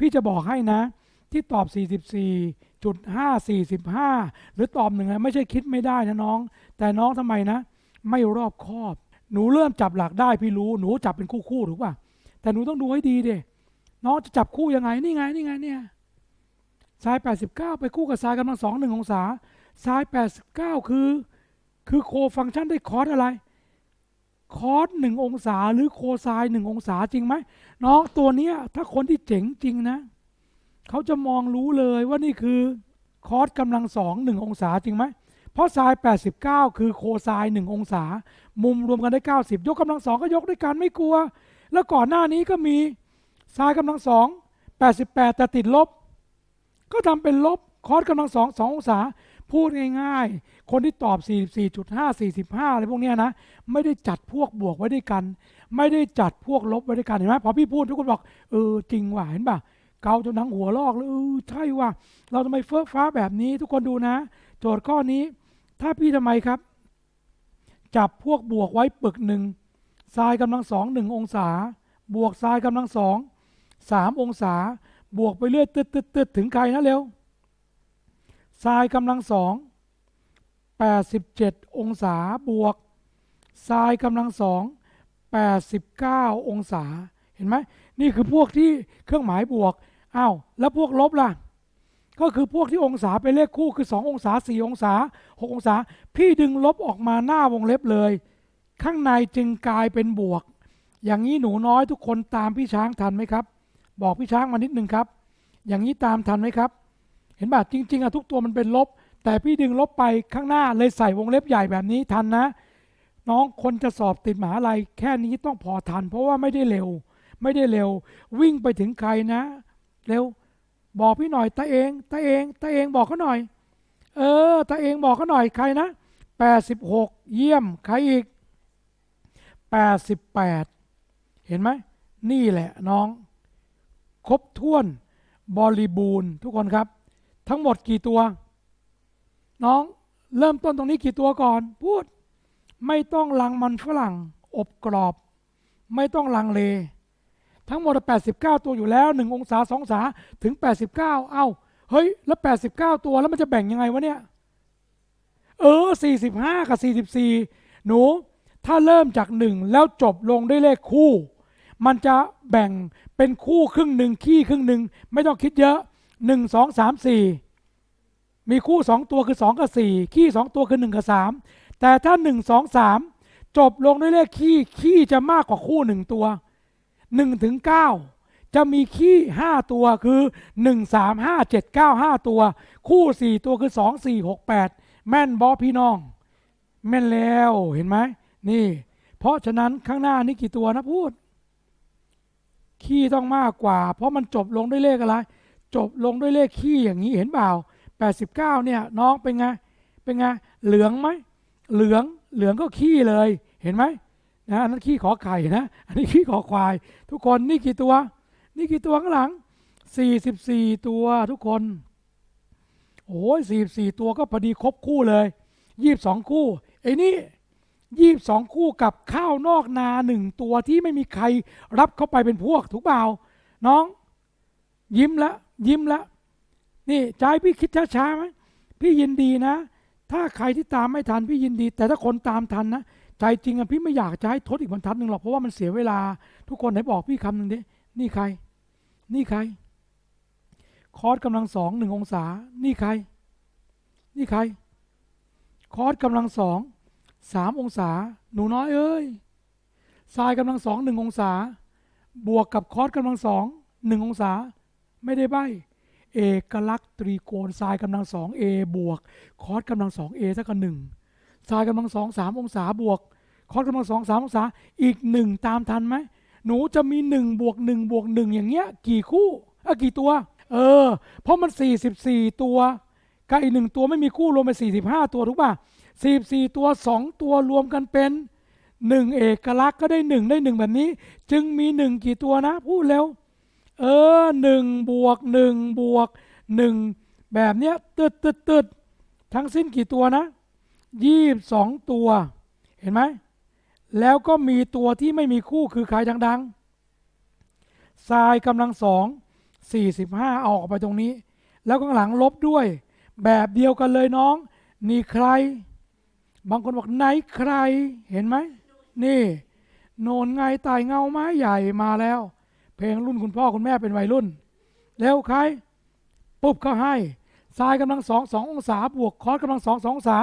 พี่จะบอกให้นะ ที่ตอบ 44.5 45หรือตอบหนึ่งนะไม่ใช่คิดไม่ได้นะน้อง แต่น้องทำไมนะ ไม่รอบคอบ หนูเริ่มจับหลักได้พี่รู้หนูจับเป็นคู่คู่ถูกป่ะแต่หนูต้องดูให้ดีเดน้องจะจับคู่ยังไงนี่ไงนี่ไงเนี่ยสาย 89 ไปคู่กับสายกำลังสองหนึ่งองศาสาย 89 คือ คือโคฟังก์ชันได้คอร์สอะไร คอสหนึ่งองศาหรือโคไซน์หนึ่งองศาจริงไหมน้องตัวเนี้ยถ้าคนที่เจ๋งจริงนะ เขาจะมองรู้เลยว่านี่คือคอสกำลังสองหนึ่งองศาจริงไหมเพราะไซน์89 คือโคไซน์หนึ่งองศา มุมรวมกันได้ 90 ยกกำลังสองก็ยกด้วยกันไม่กลัว แล้วก่อนหน้านี้ก็มีไซน์กำลังสอง88 แต่ติดลบ ก็ทำเป็นลบคอสกำลังสองสององศา พูดง่ายๆ คนที่ตอบ 44.5 45 อะไรพวกนี้นะ ไม่ได้จัดพวกบวกไว้ด้วยกัน ไม่ได้จัดพวกลบไว้ด้วยกัน เห็นไหมพอพี่พูดทุกคนบอก เออ จริงว่ะ เห็นป่ะ เกาจนทั้งหัวลอกเลยเออใช่ว่ะ เราทำไมเฟ้อฟ้าแบบนี้ ทุกคนดูนะ โจทย์ข้อนี้ ถ้าพี่ทำไมครับ จับพวกบวกไว้ปึกหนึ่งทรายกำลังสองหนึ่งองศา บวกทรายกำลังสองสามองศา บวกไปเรื่อยตึดตึดตึดถึงใครนะเร็ว ทรายกำลังสอง87 องศาบวกทรายกำลังสอง89 องศา เห็นไหมนี่คือพวกที่เครื่องหมายบวกอ้าวแล้วพวกลบล่ะ ก็คือพวกที่องศาเป็นเลขคู่คือ 2 องศา 4 องศา 6 องศา พี่ดึงลบออกมาหน้าวงเล็บเลย ข้างในจึงกลายเป็นบวก อย่างนี้หนูน้อยทุกคนตามพี่ช้างทันไหมครับ บอกพี่ช้างมานิดนึงครับ อย่างนี้ตามทันไหมครับ เห็นป่ะจริง ๆอะทุกตัวมันเป็นลบ แต่พี่ดึงลบไปข้างหน้าเลยใส่วงเล็บใหญ่แบบนี้ทันนะ น้องคนจะสอบติดหมหาลัยแค่นี้ต้องพอทัน เพราะว่าไม่ได้เร็ว ไม่ได้เร็ว วิ่งไปถึงใครนะ เร็ว บอกพี่หน่อยตาเองตาเองตาเองบอกเขาหน่อย เออตาเองบอกเขาหน่อยใครนะ86 เยี่ยมใครอีก 88 เห็นไหมนี่แหละน้อง ครบถ้วนบริบูรณ์ทุกคนครับ ทั้งหมดกี่ตัว น้องเริ่มต้นตรงนี้กี่ตัวก่อน พูด ไม่ต้องลังมันฝรั่ง อบกรอบ ไม่ต้องลังเล ทั้งหมด 89 ตัวอยู่แล้ว 1 องศา2องศาถึง 89 เอ้า เฮ้ย แล้ว 89 ตัวแล้วมันจะแบ่งยังไงวะเนี่ย เออ 45 กับ 44 หนู ถ้าเริ่มจาก 1 แล้วจบลงด้วยเลขคู่ มันจะแบ่งเป็นคู่ครึ่งหนึ่งขี้ครึ่งหนึ่งไม่ต้องคิดเยอะ 1 2 3 4มีคู่2ตัวคือ2กับ4ขี้2ตัวคือ1กับ3แต่ถ้า1 2 3จบลงด้วยเลขขี้ขี้จะมากกว่าคู่1ตัว1ถึง9จะมีขี้5ตัวคือ1 3 5 7 9 5ตัว คู่4ตัวคือ2 4 6 8แม่นบอพี่น้อง แม่นแล้วเห็นไหมนี่ เพราะฉะนั้นข้างหน้านี่กี่ตัวนะพูด ขี้ต้องมากกว่า เพราะมันจบลงด้วยเลขอะไร จบลงด้วยเลขขี้อย่างนี้เห็นเปล่า 89 เนี่ยน้องเป็นไง เป็นไง เหลืองไหม เหลือง เหลืองก็ขี้เลย เห็นไหมนะอันนั้นขี้ขอไข่นะ อันนี้ขี้ขอควาย ทุกคนนี่กี่ตัว นี่กี่ตัวข้างหลัง 44 ตัวทุกคน โอ้ย44 ตัวก็พอดีครบคู่เลย 22 คู่ ไอ้นี่22คู่กับข้าวนอกนาหนึ่งตัวที่ไม่มีใครรับเข้าไปเป็นพวกถูกเปล่า น้อง ยิ้มแล้ว ยิ้มล้วนี่ใจพี่คิดช้าๆไหมพี่ยินดีนะ ถ้าใครที่ตามไม่ทันพี่ยินดี แต่ถ้าคนตามทันนะใจจริงอะพี่ไม่อยากจะให้ทดอีกบรรทัดหนึ่งหรอกเพราะว่ามันเสียเวลา ทุกคนไหนบอกพี่คำหนึ่งดินี่ใคร นี่ใคร คอร์สกำลังสองหนึ่งองศา นี่ใคร นี่ใคร คอร์สกำลังสองสามองศา หนูน้อยเอ้ยทรายกำลังสองหนึ่งองศา บวกกับคอร์สกำลังสองหนึ่งองศา ไม่ได้ใบเอกลักษณ์ตรีโกณทรายกำลังสองเอบวก คอสกำลังสองเอเท่ากับหนึ่งทรายกำลังสองสามองศาบวก คอสกำลังสองสามองศาอีกหนึ่งตามทันไหมหนูจะมีหนึ่งบวกหนึ่งบวกหนึ่งอย่างเงี้ย กี่คู่อะกี่ตัว เออ เพราะมันสี่สิบสี่ตัวกับอีกหนึ่งตัวไม่มีคู่รวมเป็นสี่สิบห้าตัวถูกป่ะสี่สี่ตัวสองตัวรวมกันเป็นหนึ่งเอกลักษณ์ก็ได้หนึ่งได้หนึ่งแบบนี้ จึงมีหนึ่งกี่ตัวนะ พูดเร็ว เออหนึ่งบวกหนึ่งบวกหนึ่งแบบเนี้ยตึดตึดตึดทั้งสิ้นกี่ตัวนะยี่บสองตัว เห็นไหม แล้วก็มีตัวที่ไม่มีคู่คือใครดังๆทรายกำลังสอง45เอาออกไปตรงนี้ แล้วข้างหลังลบด้วย แบบเดียวกันเลยน้อง นี่ใคร บางคนบอกไหนใคร เห็นไหม นี่ โนนไงตายเงาไม้ใหญ่มาแล้ว เพลงรุ่นคุณพ่อคุณแม่เป็นวัยรุ่น แล้วใครปุ๊บเขาให้ทรายกำลังสองสององศาบวกคอสกำลังสองสององศา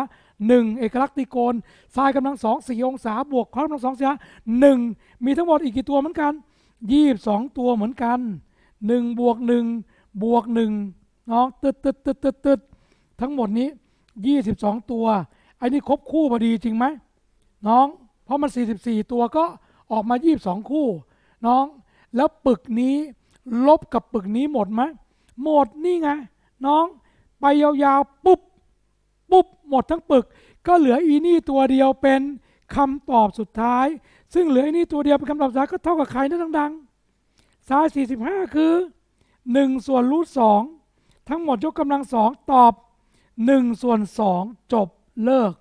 หนึ่งเอกลักษณ์ตรีโกณทรายกำลังสองสี่องศาบวกคอสกำลังสององศาหนึ่งมีทั้งหมดอีกกี่ตัวเหมือนกันยี่สิบสองตัวเหมือนกันหนึ่งบวกหนึ่งบวกหนึ่งน้องตึดตึดตึดตึดตึดทั้งหมดนี้ยี่สิบสองตัวไอ้นี่ครบคู่พอดีจริงไหมน้อง เพราะมันสี่สิบสี่ตัวก็ออกมายี่สิบสองคู่ น้อง แล้วปึกนี้ลบกับปึกนี้หมดไหมหมดนี่ไงน้องไปยาวๆปุ๊บปุ๊บหมดทั้งปึก ก็เหลืออีนี่ตัวเดียวเป็นคำตอบสุดท้าย ซึ่งเหลืออีนี่ตัวเดียวเป็นคำตอบสุดท้ายก็เท่ากับใครนะดังๆซาย45 คือ 1 ส่วนรูท2ทั้งหมดยกกำลังสองตอบ 1 ส่วน 2 จบเลิก